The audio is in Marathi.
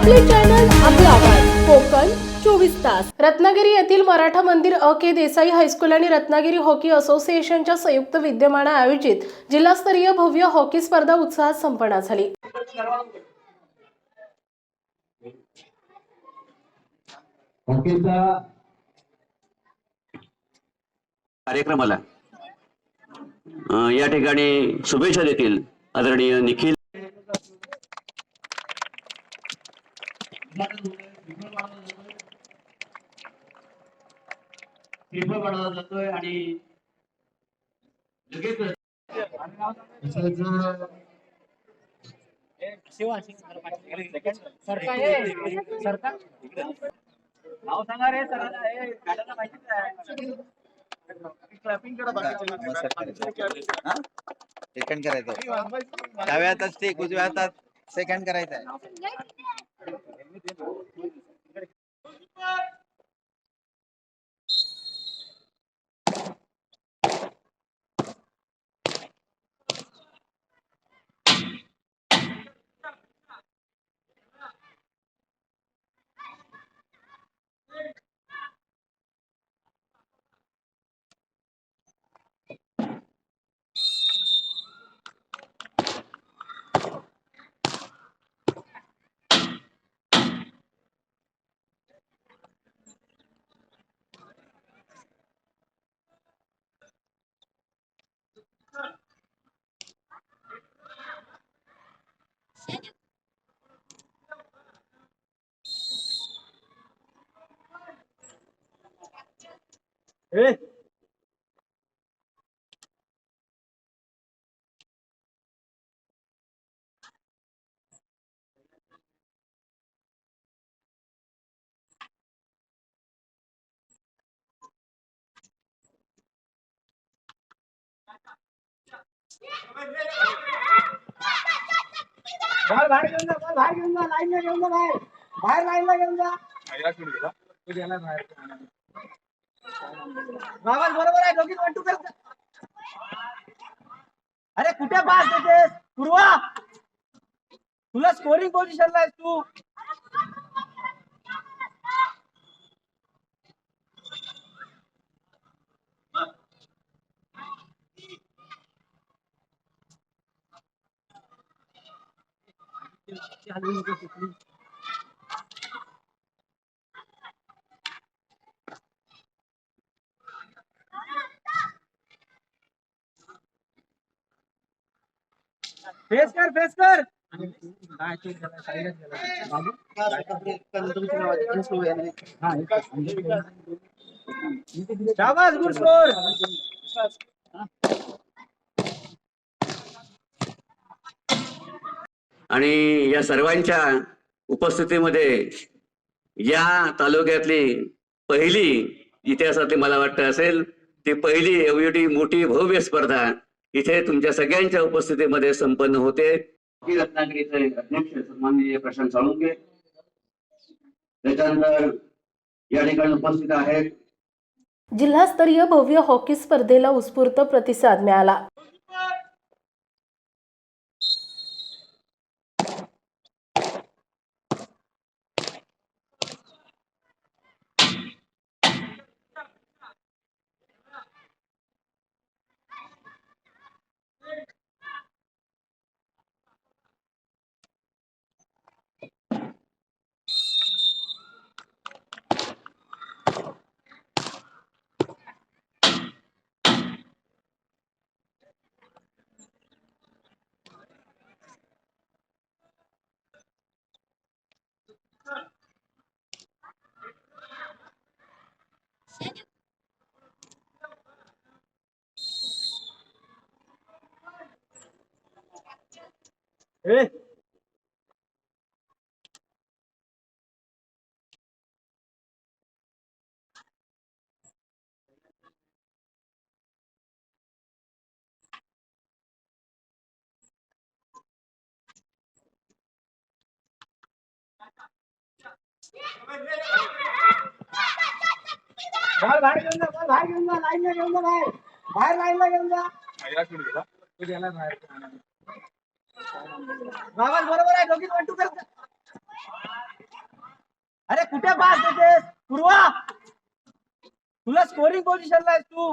आपले चॅनल आपला आवाज कोकण चोवीस तास. रत्नागिरी येथील मराठा मंदिर अ. के. देसाई हायस्कूल आणि रत्नागिरी हॉकी असोसिएशनच्या संयुक्त विद्यमाना आयोजित जिल्हास्तरीय भव्य हॉकी स्पर्धा उत्साहात संपन्न झाली. कार्यक्रमाला या ठिकाणी शुभेच्छा देतील आदरणीय निखिल पेपर बनवला जातोय आणि लगेच नाव सांगा रे हे? सेकंड करायचं. डाव्या हातात स्टिक उजव्या हातात सेकंड करायचं आहे. बाहेर बाहेर घेऊन जा बॉल बाहेर घेऊन जा लाईनला घेऊन जा बाहेर बाहेर लाईनला घेऊन जा बाबा बरोबर आहे दोघी वन टू कर अरे कुठे पास देते पूर्वा. तुला स्कोरिंग पोझिशनला आहेस तू. फेस कर फेस कर. शाबास गुड स्कोर आणि या सर्वांच्या उपस्थितीमध्ये या तालुक्यातली पहिली इतिहासातली मला वाटतं असेल ती पहिली एवढी मोठी भव्य स्पर्धा इथे तुमच्या सगळ्यांच्या उपस्थितीमध्ये संपन्न होते. ही रत्नागिरीचे अध्यक्ष सन्माननीय प्रशांत साळुंके त्याच्यानंतर या ठिकाणी उपस्थित आहेत. जिल्हास्तरीय भव्य हॉकी स्पर्धेला उत्स्फूर्त प्रतिसाद मिळाला. ए बॉल बाहेर घेऊन जा बॉल बाहेर घेऊन जा लाईनला घेऊन जा बाहेर बाहेर लाईनला घेऊन जा बाबा बरोबर आहे दोघी वन टू करत अरे कुठे पास देतेस पूर्वा! तुला स्कोरिंग पोझिशनला आहेस तू.